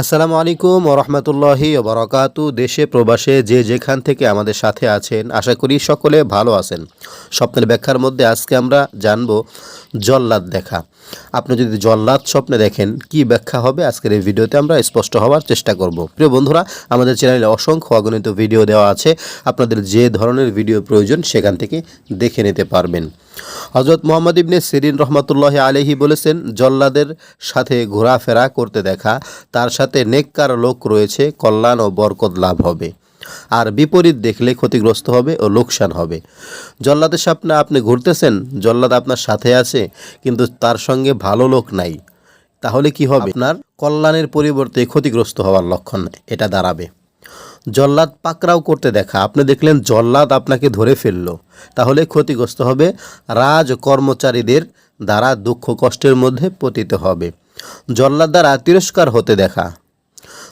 আসসালামু আলাইকুম ওরহমতুল্লাহি বরকাতু। দেশে, প্রবাসে যে যেখান থেকে আমাদের সাথে আছেন, আশা করি সকলে ভালো আছেন। স্বপ্নের ব্যাখ্যার মধ্যে আজকে আমরা জানব জল্লাদ দেখা। আপনি যদি জল্লাদ স্বপ্নে দেখেন, কি ব্যাখ্যা হবে? আজকের এই ভিডিওতে আমরা স্পষ্ট হওয়ার চেষ্টা করব। প্রিয় বন্ধুরা, আমাদের চ্যানেলে অসংখ্য অগণিত ভিডিও দেওয়া আছে। আপনাদের যে ধরনের ভিডিও প্রয়োজন, সেখান থেকে দেখে নিতে পারবেন। হজরত মোহাম্মদ ইবনে সিরিন রহমতুল্লাহ আলহি বলেছেন, জল্লাদের সাথে ঘোরাফেরা করতে দেখা, তার সাথে নেককার লোক রয়েছে, কল্যাণ ও বরকত লাভ হবে। আর বিপরীত দেখলে ক্ষতিগ্রস্ত হবে ও লোকসান হবে। জল্লাদের সামনে আপনি ঘুরতেছেন, জল্লাদ আপনার সাথে আছে, কিন্তু তার সঙ্গে ভালো লোক নাই। তাহলে কি হবে? আপনার কল্যাণের পরিবর্তে ক্ষতিগ্রস্ত হওয়ার লক্ষণ এটা দাঁড়াবে। জল্লাদ পাকরাও করতে দেখা। আপনি দেখলেন জল্লাদ আপনাকে ধরে ফেলল। তাহলে ক্ষতিগ্রস্ত হবে। রাজ কর্মচারীদের দ্বারা দুঃখ কষ্টের মধ্যে পতিত হবে। জল্লাদ দ্বারা তিরস্কার হতে দেখা।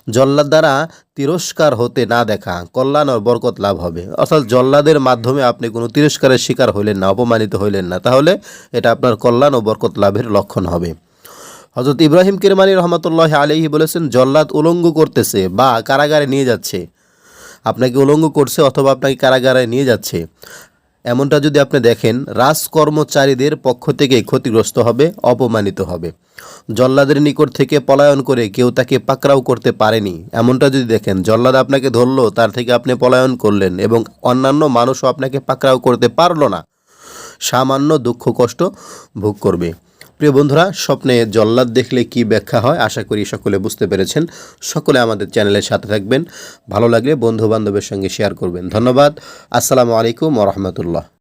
জল্লাদ দ্বারা তিরস্কার হতে না দেখা, কল্যাণ ও বরকত লাভ হবে। অর্থাৎ জল্লাদের মাধ্যমে আপনি কোনো তিরস্কারের শিকার হইলেন না, অপমানিত হইলেন না। তাহলে এটা আপনার কল্যাণ ও বরকত লাভের লক্ষণ হবে। হজরত ইব্রাহিম কিরমানি রহমতুল্লাহ আলহি বলেছেন, জল্লাদ উলঙ্গ করতেছে বা কারাগারে নিয়ে যাচ্ছে। আপনাকে উলঙ্গ করছে অথবা আপনাকে কারাগারে নিয়ে যাচ্ছে। এমনটা যদি আপনি দেখেন, রাজকর্মচারীদের পক্ষ থেকে ক্ষতিগ্রস্ত হবে, অপমানিত হবে। জল্লাদের নিকট থেকে পলায়ন করে কেউ তাকে পাকড়াও করতে পারেনি। এমনটা যদি দেখেন, জল্লাদ আপনাকে ধরলো, তার থেকে আপনি পলায়ন করলেন এবং অন্যান্য মানুষও আপনাকে পাকড়াও করতে পারল না। সামান্য দুঃখ কষ্ট ভোগ করবে। প্রিয় বন্ধুরা, স্বপ্নে জল্লাদ দেখলে কি ব্যাখ্যা হয়? আশা করি সকলে বুঝতে পেরেছেন। সকলে আমাদের চ্যানেলের সাথে থাকবেন। ভালো লাগলে বন্ধু বান্ধবের সঙ্গে শেয়ার করবেন। ধন্যবাদ। আসসালামু আলাইকুম রহমতুল্লাহ।